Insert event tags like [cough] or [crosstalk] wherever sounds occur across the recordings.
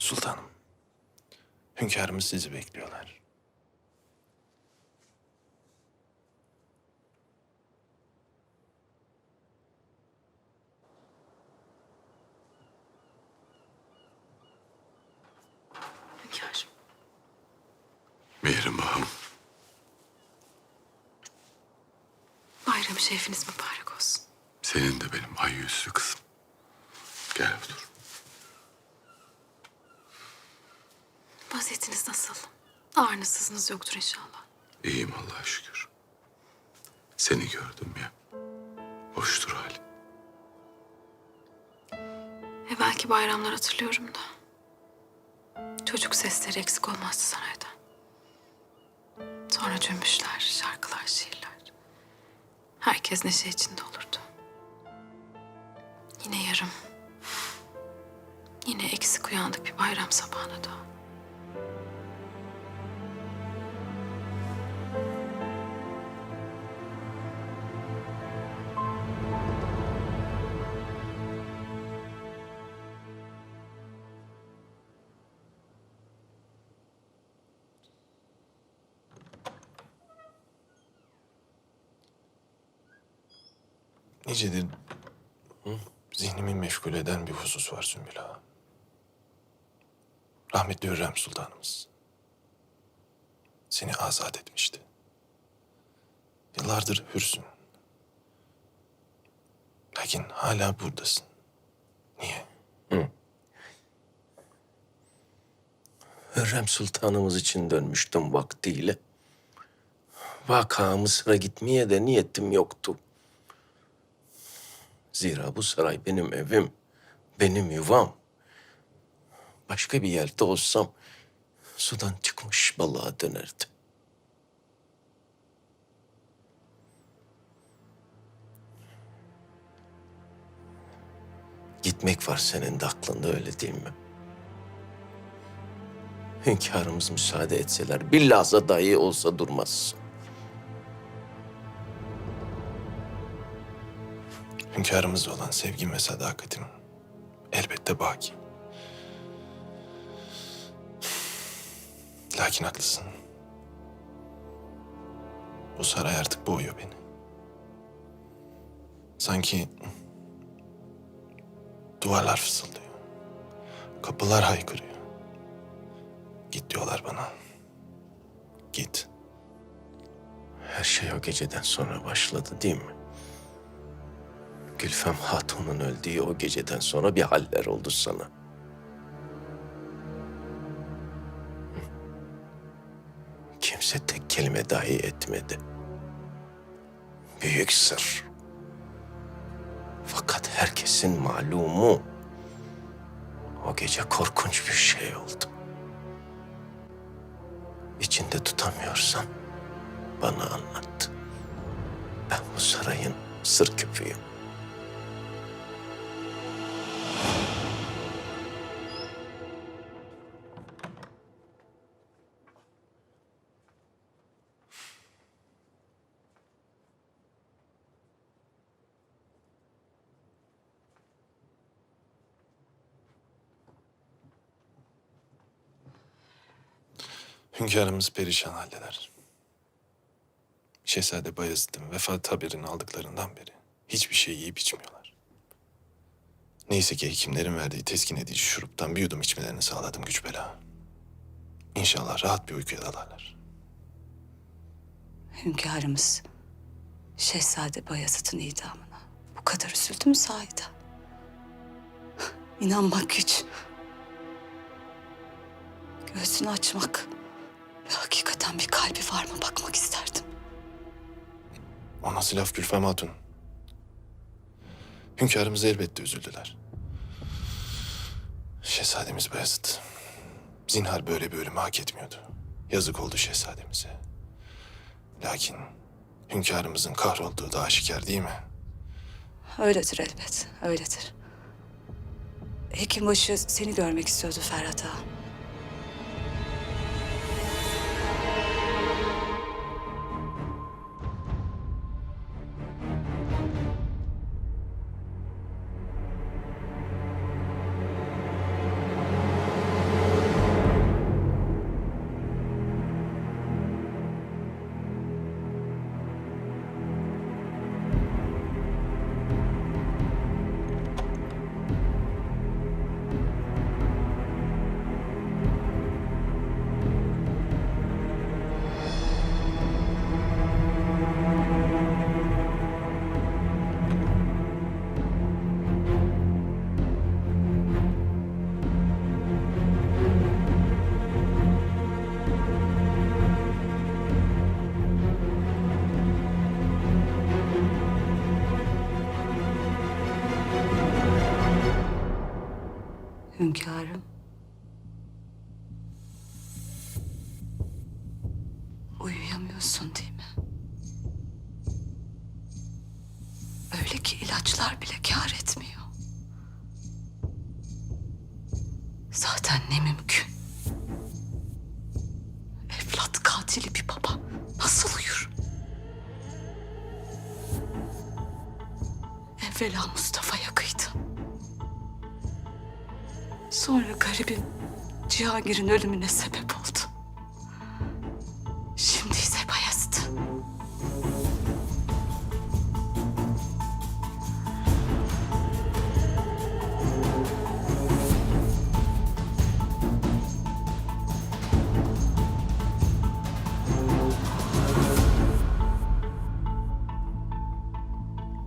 Sultanım. Hünkârımız sizi bekliyorlar. Hünkârım. Mihrimah'ım Bayram şerifiniz mübarek olsun. senin de benim ay yüzlü kızım. Gel otur. Vaziyetiniz nasıl? Ağrınız sızınız yoktur inşallah. İyiyim Allah'a şükür. Seni gördüm ya. Hoştur halim. E belki bayramlar hatırlıyorum da. Çocuk sesleri eksik olmazdı sarayda. Sonra cümbüşler, şarkılar, şiirler. Herkes neşe içinde olurdu. Yine yarım. Yine eksik uyandık bir bayram sabahına da. Nicedir hı? zihnimi meşgul eden bir husus var Sümbül Ağa. Rahmetli Hürrem Sultanımız seni azat etmişti. Yıllardır hürsün. Lakin hala buradasın. Niye? Hürrem Sultanımız için dönmüştüm vaktiyle. Vaka Mısır'a gitmeye de niyetim yoktu. Zira bu saray benim evim, benim yuvam. Başka bir yerde olsam sudan çıkmış balığa dönerdim. Gitmek var senin de aklında öyle değil mi? Hünkârımız müsaade etseler bir lahza dahi olsa durmaz. Hünkârımızla olan sevgim ve sadakatim elbette baki. Lakin haklısın. Bu saray artık boğuyor beni. Sanki duvarlar fısıldıyor. Kapılar haykırıyor. Git diyorlar bana. Git. Her şey o geceden sonra başladı değil mi? Gülfem Hatun'un öldüğü o geceden sonra bir haller oldu sana. Kimse tek kelime dahi etmedi. Büyük sır. Fakat herkesin malumu o gece korkunç bir şey oldu. İçinde tutamıyorsan bana anlat. Ben bu sarayın sır küpüyüm. Hünkârımız perişan haldeler. Şehzade Bayezid'in vefat haberini aldıklarından beri hiçbir şey yiyip içmiyorlar. Neyse ki hekimlerin verdiği teskin edici şuruptan bir yudum içmelerini sağladım güç bela. İnşallah rahat bir uykuya dalarlar. Hünkârımız Şehzade Bayezid'in idamına bu kadar üzüldü mü sahiden? İnanmak güç. Göğsünü açmak hakikaten bir kalbi var mı bakmak isterdim. O nasıl laf Gülfem Hatun? Hünkârımız elbette üzüldüler. Şehzademiz Bayezid zinhar böyle bir ölümü hak etmiyordu. Yazık oldu şehzademize. Lakin hünkârımızın kahrolduğu da aşikar değil mi? Öyledir elbet, öyledir. Hekimbaşı seni görmek istiyordu Ferhat Ağa. Hünkârım. Uyuyamıyorsun değil mi? Öyle ki ilaçlar bile kâr etmiyor. Zaten ne mümkün. Evlat katili bir baba nasıl uyur? Evvela Mustafa'ya Sonra garibim Cihangir'in ölümüne sebep oldu. Şimdi ise Bayezid.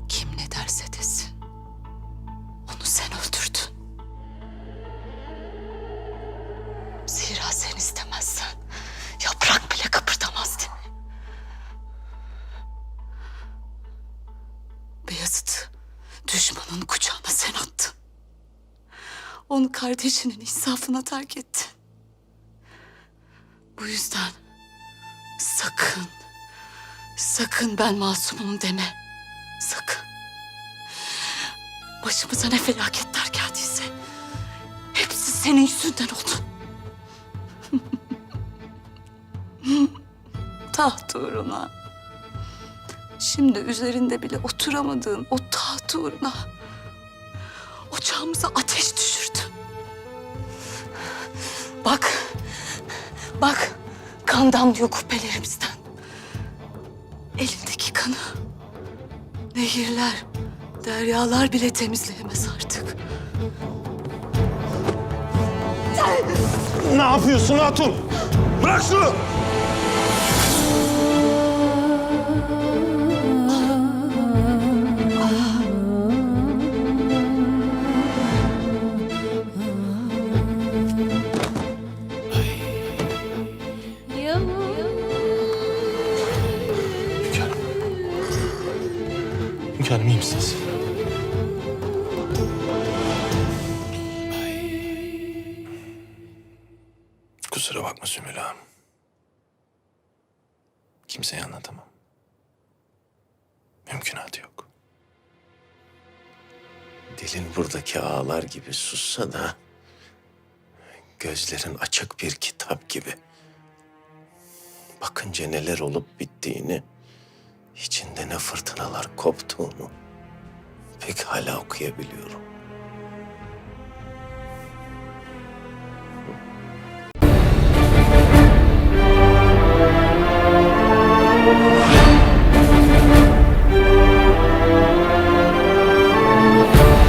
Kim ne derse desin. Onu sen öldürdün. Düşmanın kucağına sen attın. Onu kardeşinin insafına terk ettin. Bu yüzden sakın, sakın ben masumum deme. Sakın. Başımıza ne felaketler geldiyse hepsi senin yüzünden oldu. [laughs] taht uğruna. Şimdi üzerinde bile oturamadığın o taht uğruna ocağımıza ateş düşürdü. Bak, bak kan damlıyor kubbelerimizden. Elindeki kanı nehirler, deryalar bile temizleyemez artık. Ne yapıyorsun Hatun? Bırak şunu! Hünkârım iyi misiniz? Kusura bakma Sümül ağam. Kimseye anlatamam. Mümkünatı yok. Dilin buradaki ağlar gibi sussa da gözlerin açık bir kitap gibi. Bakınca neler olup bittiğini, içinde ne fırtınalar koptuğunu pek hala okuyabiliyorum.